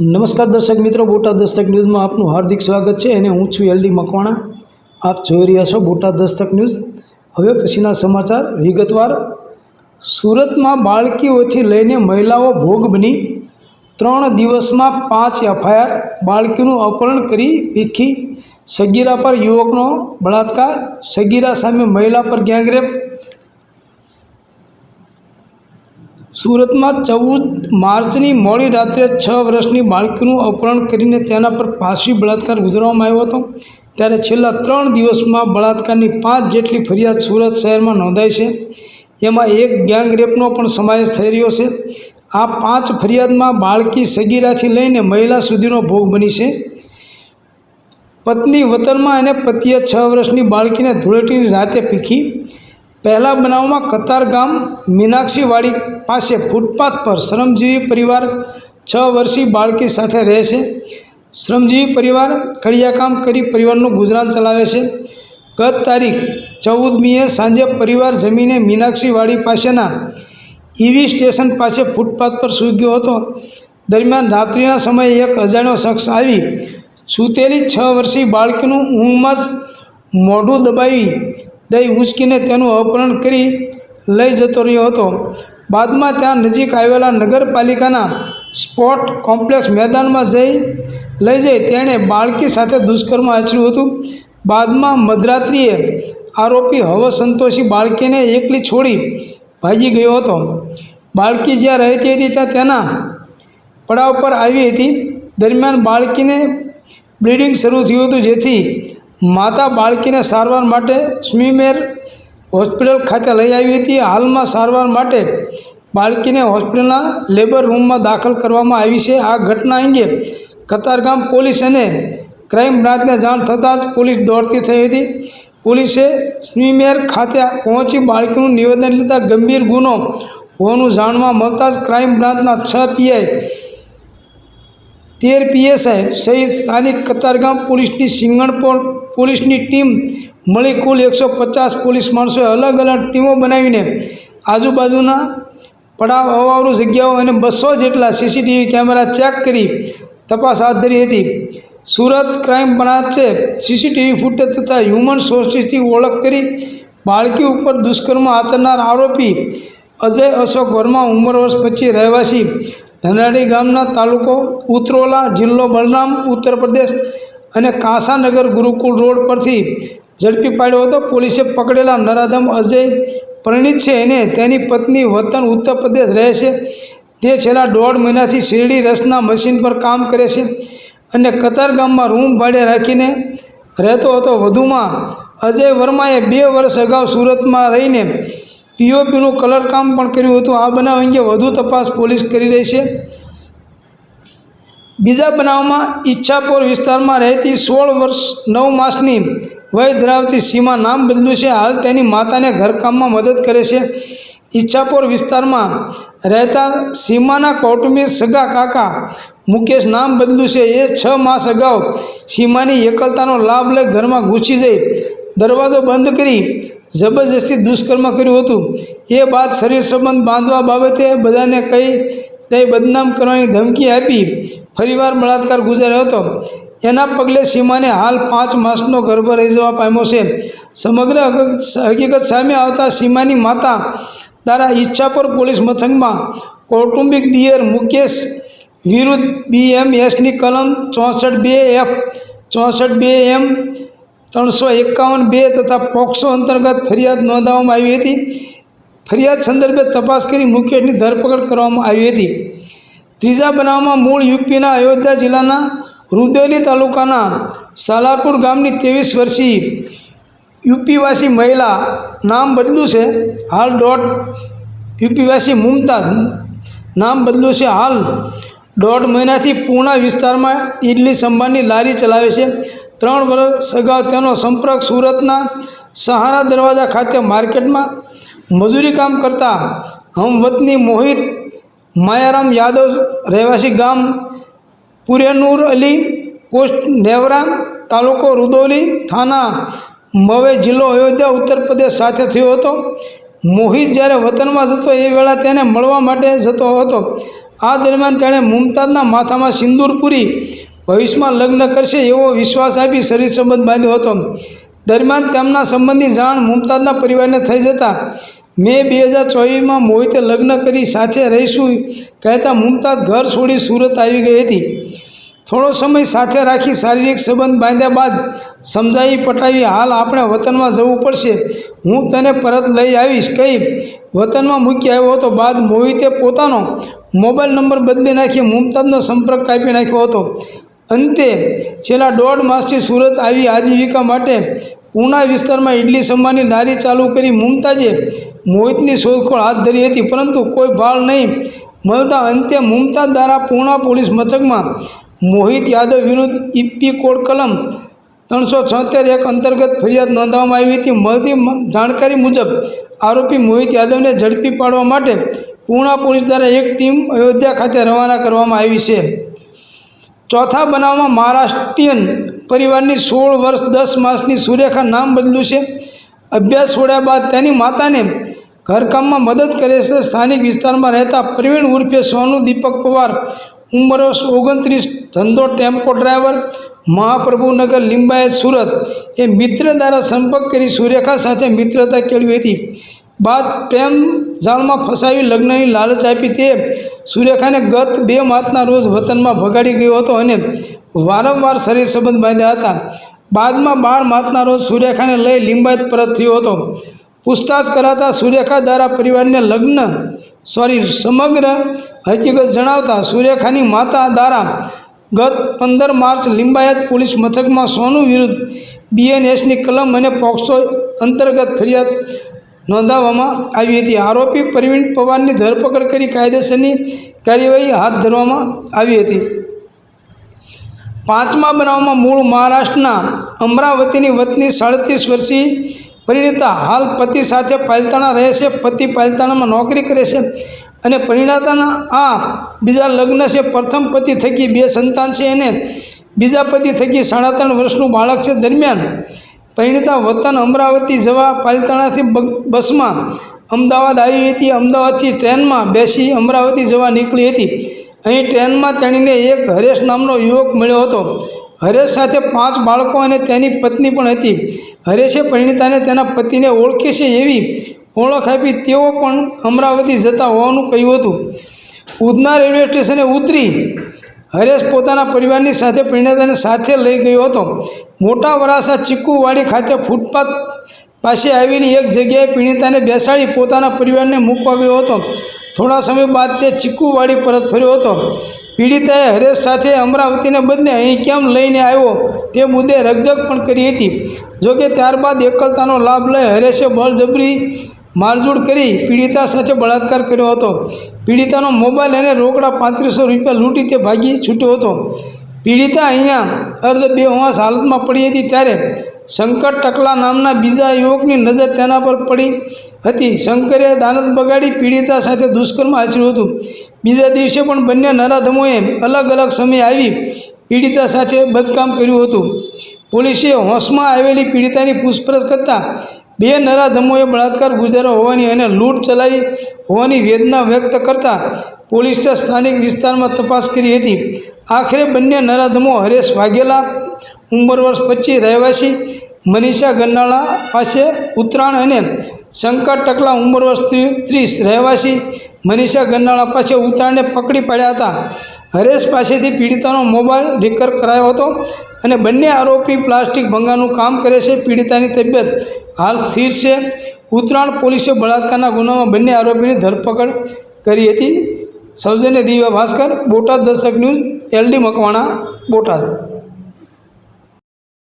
નમસ્કાર દર્શક મિત્રો, બોટાદ દસ્તક ન્યૂઝમાં આપનું હાર્દિક સ્વાગત છે અને હું છું એલડી મકવાણા. આપ જોઈ રહ્યા છો બોટાદ દસ્તક ન્યૂઝ. હવે પછીના સમાચાર. વિગતવાર. સુરતમાં બાળકીઓથી લઈને મહિલાઓ ભોગ બની. ત્રણ દિવસમાં પાંચ એફઆઈઆર. બાળકીનું અપહરણ કરી ભીખી. સગીરા પર યુવકનો બળાત્કાર. સગીરા સામે મહિલા પર ગેંગરેપ. સુરતમાં ચૌદ માર્ચની મોડી રાત્રે છ વર્ષની બાળકીનું અપહરણ કરીને તેના પર પાશવી બળાત્કાર ગુજારવામાં આવ્યો હતો. ત્યારે છેલ્લા ત્રણ દિવસમાં બળાત્કારની પાંચ જેટલી ફરિયાદ સુરત શહેરમાં નોંધાઈ છે. એમાં એક ગેંગ રેપનો પણ સમાવેશ થઈ રહ્યો છે. આ પાંચ ફરિયાદમાં બાળકી સગીરાથી લઈને મહિલા સુધીનો ભોગ બની છે. પત્ની વતનમાં અને પતિએ છ વર્ષની બાળકીને ધૂળેટીની રાતે પીખી પહેલા બનાવમાં કતાર ગામ મીનાક્ષીવાડી પાસે ફૂટપાથ પર શ્રમજીવી પરિવાર છ વર્ષીય બાળકી સાથે રહે છે. શ્રમજીવી પરિવાર કડિયાકામ કરી પરિવારનું ગુજરાન ચલાવે છે. ગત તારીખ ચૌદમીએ સાંજે પરિવાર જમીને મીનાક્ષીવાડી પાસેના ઈવી સ્ટેશન પાસે ફૂટપાથ પર સૂઈ ગયો હતો. દરમિયાન રાત્રિના સમયે એક અજાણ્યો શખ્સ આવી સૂતેલી છ વર્ષીય બાળકીનું ઊંઘમાં જ મોઢું દબાવી દઈ ઉંચકીને તેનું અપહરણ કરી લઈ જતો રહ્યો હતો. બાદમાં ત્યાં નજીક આવેલા નગરપાલિકાના સ્પોર્ટ કોમ્પ્લેક્સ મેદાનમાં જઈ, લઈ જઈ તેણે બાળકી સાથે દુષ્કર્મ આચર્યું હતું. બાદમાં મધરાત્રિએ આરોપી હવ સંતોષી બાળકીને એકલી છોડી ભાગી ગયો હતો. બાળકી જ્યાં રહેતી હતી ત્યાં તેના પડાવ પર આવી હતી. દરમિયાન બાળકીને બ્લીડિંગ શરૂ થયું હતું, જેથી માતા બાળકીને સારવાર માટે સ્મીમેર હોસ્પિટલ ખાતે લઈ આવી હતી. હાલમાં સારવાર માટે બાળકીને હોસ્પિટલના લેબર રૂમમાં દાખલ કરવામાં આવી છે. આ ઘટના અંગે કતારગામ પોલીસ અને ક્રાઇમ બ્રાન્ચને જાણ થતાં જ પોલીસ દોડતી થઈ હતી. પોલીસે સ્મીમેર ખાતે પહોંચી બાળકીનું નિવેદન લીધા ગંભીર ગુનો હોવાનું જાણવા મળતા જ ક્રાઇમ બ્રાન્ચના છ પીઆઈ તેર પીએસઆઈ સહિત સ્થાનિક કતારગામ પોલીસની સિંગણપોર પોલીસની ટીમ મળી કુલ એકસો પચાસ પોલીસ માણસોએ અલગ અલગ ટીમો બનાવીને આજુબાજુના પડાવ અવાવરુ જગ્યાઓ અને બસો જેટલા સીસીટીવી કેમેરા ચેક કરી તપાસ હાથ ધરી હતી. સુરત ક્રાઇમ બ્રાન્ચે સીસીટીવી ફૂટેજ તથા હ્યુમન સોર્સિસથી ઓળખ કરી બાળકી ઉપર દુષ્કર્મ આચરનાર આરોપી અજય અશોક વર્મા ઉંમર વર્ષ પચીસ, રહેવાસી ધનાડી ગામના તાલુકો ઉત્રોલા જિલ્લો બલરામ, ઉત્તર પ્રદેશ અને કાંસાનગર ગુરુકુળ રોડ પરથી ઝડપી પાડ્યો હતો. પોલીસે પકડેલા નરાધમ અજય પરિણીત છે અને તેની પત્ની વતન ઉત્તર પ્રદેશ રહે છે. તે છેલ્લા દોઢ મહિનાથી શેરડી રસના મશીન પર કામ કરે છે અને કતાર ગામમાં રૂમ ભાડે રાખીને રહેતો હતો. વધુમાં અજય વર્માએ બે વર્ષ અગાઉ સુરતમાં રહીને પીઓપીનું કલર કામ પણ કર્યું હતું. આ બનાવ અંગે વધુ તપાસ પોલીસ કરી રહી છે. બીજા બનાવમાં ઈચ્છાપોર વિસ્તારમાં રહેતી સોળ વર્ષ નવ માસની વય ધરાવતી સીમા નામ બદલ્યું છે. હાલ તેની માતાને ઘરકામમાં મદદ કરે છે. ઈચ્છાપોર વિસ્તારમાં રહેતા સીમાના કૌટુંબિક સગા કાકા મુકેશ નામ બદલ્યું છે. એ છ માસ અગાઉ સીમાની એકલતાનો લાભ લઈ ઘરમાં ઘૂસી જઈ દરવાજો બંધ કરી જબરજસ્તી દુષ્કર્મ કર્યું હતું. એ બાદ શરીર સંબંધ બાંધવા બાબતે બધાને કહી તે બદનામ કરવાની ધમકી આપી ફરીવાર બળાત્કાર ગુજાર્યો હતો. એના પગલે સીમાને હાલ પાંચ માસનો ગર્ભ રહી જવા પામ્યો છે. સમગ્ર હકીકત સામે આવતા સીમાની માતા દ્વારા ઈચ્છાપુર પોલીસ મથકમાં કૌટુંબિક દિયર મુકેશ વિરુદ્ધ બીએમએસની કલમ ચોસઠ બે એફ ચોસઠ બે એમ ત્રણસો એકાવન બે તથા પોક્સો અંતર્ગત ફરિયાદ નોંધાવવામાં આવી હતી. ફરિયાદ સંદર્ભે તપાસ કરી મુકેશની ધરપકડ કરવામાં આવી હતી. ત્રીજા બનાવમાં મૂળ યુપીના અયોધ્યા જિલ્લાના રુદેલી તાલુકાના સાલારપુર ગામની ત્રેવીસ વર્ષીય યુપીવાસી મહિલા નામ બદલ્યું છે. હાલ દોઢ યુપીવાસી મુમતાઝ નામ બદલ્યું છે. હાલ દોઢ મહિનાથી પૂણા વિસ્તારમાં ઇડલી સંભારની લારી ચલાવે છે. ત્રણ વર્ષ અગાઉ તેનો સંપર્ક સુરતના સહારા દરવાજા ખાતે માર્કેટમાં મજૂરી કામ કરતા હમવતની મોહિત માયારામ યાદવ રહેવાસી ગામ પુરેનુર અલી, પોસ્ટ નેવરા તાલુકો રુદોલી થાના મવે જિલ્લો અયોધ્યા, ઉત્તર પ્રદેશ સાથે થયો હતો. મોહિત જ્યારે વતનમાં જતો એ વેળા તેને મળવા માટે જતો હતો. આ દરમિયાન તેણે મુમતાઝના માથામાં સિંદૂર પૂરી ભવિષ્યમાં લગ્ન કરશે એવો વિશ્વાસ આપી શરીર સંબંધ બાંધ્યો હતો. દરમિયાન તેમના સંબંધની જાણ મુમતાઝના પરિવારને થઈ જતા મે બે હજાર ચોવીસમાં મોહિતે લગ્ન કરી સાથે રહીશું કહેતા મુમતાજ ઘર છોડી સુરત આવી ગઈ હતી. થોડો સમય સાથે રાખી શારીરિક સંબંધ બાંધ્યા બાદ સમજાવી પટાવી, હાલ આપણે વતનમાં જવું પડશે. હું તને પરત લઈ આવીશ. કહી વતનમાં મૂકી આવ્યો હતો. બાદ મોહિતે પોતાનો મોબાઈલ નંબર બદલી નાખી મુમતાજનો સંપર્ક કાપી નાખ્યો હતો. અંતે છેલ્લા દોઢ માસથી સુરત આવી આજીવિકા માટે પૂના વિસ્તારમાં ઇડલી સંભારની લારી ચાલુ કરી મુમતાજે મોહિતની શોધખોળ હાથ ધરી હતી. પરંતુ કોઈ ભાળ નહીં મળતા અંતે મુમતાઝ દ્વારા પૂના પોલીસ મથકમાં મોહિત યાદવ વિરુદ્ધ ઈપી કોડ કલમ ત્રણસો છોતેર એક અંતર્ગત ફરિયાદ નોંધવામાં આવી હતી. મળતી જાણકારી મુજબ આરોપી મોહિત યાદવને ઝડપી પાડવા માટે પૂણા પોલીસ દ્વારા એક ટીમ અયોધ્યા ખાતે રવાના કરવામાં આવી છે. ચોથા બનાવમાં મહારાષ્ટ્રીયન પરિવારની સોળ વર્ષ દસ માસની સુરેખા નામ બદલ્યું છે. અભ્યાસ છોડ્યા બાદ તેની માતાને ઘરકામમાં મદદ કરે છે. સ્થાનિક વિસ્તારમાં રહેતા પ્રવીણ ઉર્ફે સોનુ, દીપક પવાર ઉંમર ઓગણત્રીસ, ધંધો ટેમ્પો ડ્રાઈવર, મહાપ્રભુનગર, લિંબાયત, સુરત એ મિત્ર દ્વારા સંપર્ક કરી સુરેખા સાથે મિત્રતા કેળવી હતી. બાદ પ્રેમ જાળમાં ફસાવી લગ્નની લાલચ આપી તે સુરેખાને ગત બે માર્ચના રોજ વતનમાં ભગાડી ગયો હતો અને વારંવાર શરીર સંબંધ બાંધ્યા હતા. બાદમાં બાર માર્ચના રોજ સુરેખાને લઈ લિંબાયત પરત થયો હતો. પૂછતાછ કરાતા સુરેખા દ્વારા પરિવારને લગ્ન, સોરી, સમગ્ર હકીકત જણાવતા સુરેખાની માતા દ્વારા ગત પંદર માર્ચ લિંબાયત પોલીસ મથકમાં સોનુ વિરુદ્ધ બીએનએસની કલમ અને પોક્સો અંતર્ગત ફરિયાદ નોંધાવવામાં આવી હતી. આરોપી પ્રવીણ પવારની ધરપકડ કરી કાયદેસરની કાર્યવાહી હાથ ધરવામાં આવી હતી. પાંચમા બનાવમાં મૂળ મહારાષ્ટ્રના અમરાવતીની વતની સાડત્રીસ વર્ષીય પરિણીતા હાલ પતિ સાથે પાલતાણા રહે છે. પતિ પાલતાણામાં નોકરી કરે છે અને પરિણાતાના આ બીજા લગ્ન છે. પ્રથમ પતિ થકી બે સંતાન છે અને બીજા પતિ થકી સાડા ત્રણ વર્ષનું બાળક છે. દરમિયાન પરિણીતા વતન અમરાવતી જવા પાલિતાણાથી બસમાં અમદાવાદ આવી હતી. અમદાવાદથી ટ્રેનમાં બેસી અમરાવતી જવા નીકળી હતી. અહીં ટ્રેનમાં તેણીને એક હરેશ નામનો યુવક મળ્યો હતો. હરેશ સાથે પાંચ બાળકો અને તેની પત્ની પણ હતી. હરેશે પરિણીતાને તેના પતિને ઓળખે છે એવી ઓળખ આપી તેઓ પણ અમરાવતી જતા હોવાનું કહ્યું હતું. ઉધના રેલવે સ્ટેશને ઉતરી હરેશ પોતાના પરિવારની સાથે પરિણીતાને સાથે લઈ ગયો હતો. મોટા વરાસા ચીકુવાડી ખાતે ફૂટપાથ પાસે આવેલી એક જગ્યાએ પીડિતાને બેસાડી પોતાના પરિવારને મૂકવા ગયો હતો. થોડા સમય બાદ તે ચીકુવાડી પરત ફર્યો હતો. પીડિતાએ હરેશ સાથે અમરાવતીને બદલે અહીં કેમ લઈને આવ્યો તે મુદ્દે રગજગ પણ કરી હતી. જોકે ત્યારબાદ એકલતાનો લાભ લઈ હરેશે બળજબરી મારઝૂડ કરી પીડિતા સાથે બળાત્કાર કર્યો હતો. પીડિતાનો મોબાઈલ અને રોકડા પાંત્રીસો રૂપિયા લૂંટી તે ભાગી છૂટ્યો હતો. પીડિતા અહીંયા અર્ધ બેહોશ હાલતમાં પડી હતી ત્યારે શંકર ટકલા નામના બીજા યુવકની નજર તેના પર પડી હતી. શંકરે દાનત બગાડી પીડિતા સાથે દુષ્કર્મ આચર્યું હતું. બીજા દિવસે પણ બંને નરાધમોએ અલગ અલગ સમયે આવી પીડિતા સાથે બદકામ કર્યું હતું. પોલીસે હોંશમાં આવેલી પીડિતાની પૂછપરછ કરતાં બે નરાધમોએ બળાત્કાર ગુજાર્યો હોવાની અને લૂંટ ચલાવી હોવાની વેદના વ્યક્ત કરતા પોલીસે સ્થાનિક વિસ્તારમાં તપાસ કરી હતી. આખરે બંને નરાધમો હરેશ વાઘેલા, ઉંમર વર્ષ પચીસ, રહેવાસી મનીષા ગન્નાળા પાસે ઉત્તરાયણ અને શંકર ટકલા ઉંમર વર્ષ ત્રીસ, રહેવાસી મનીષા ગન્નાળા પાસે ઉત્તરાયણને પકડી પાડ્યા હતા. હરેશ પાસેથી પીડિતાનો મોબાઈલ રિકર કરાયો હતો અને બંને આરોપી પ્લાસ્ટિક ભંગાનું કામ કરે છે. પીડિતાની તબિયત હાલ સ્થિર છે. ઉત્તરાયણ પોલીસે બળાત્કારના ગુનામાં બંને આરોપીની ધરપકડ કરી હતી. સૌજન્ય દિવ્યા ભાસ્કર બોટાદ દર્શક ન્યૂઝ એલડી મકવાણા બોટાદ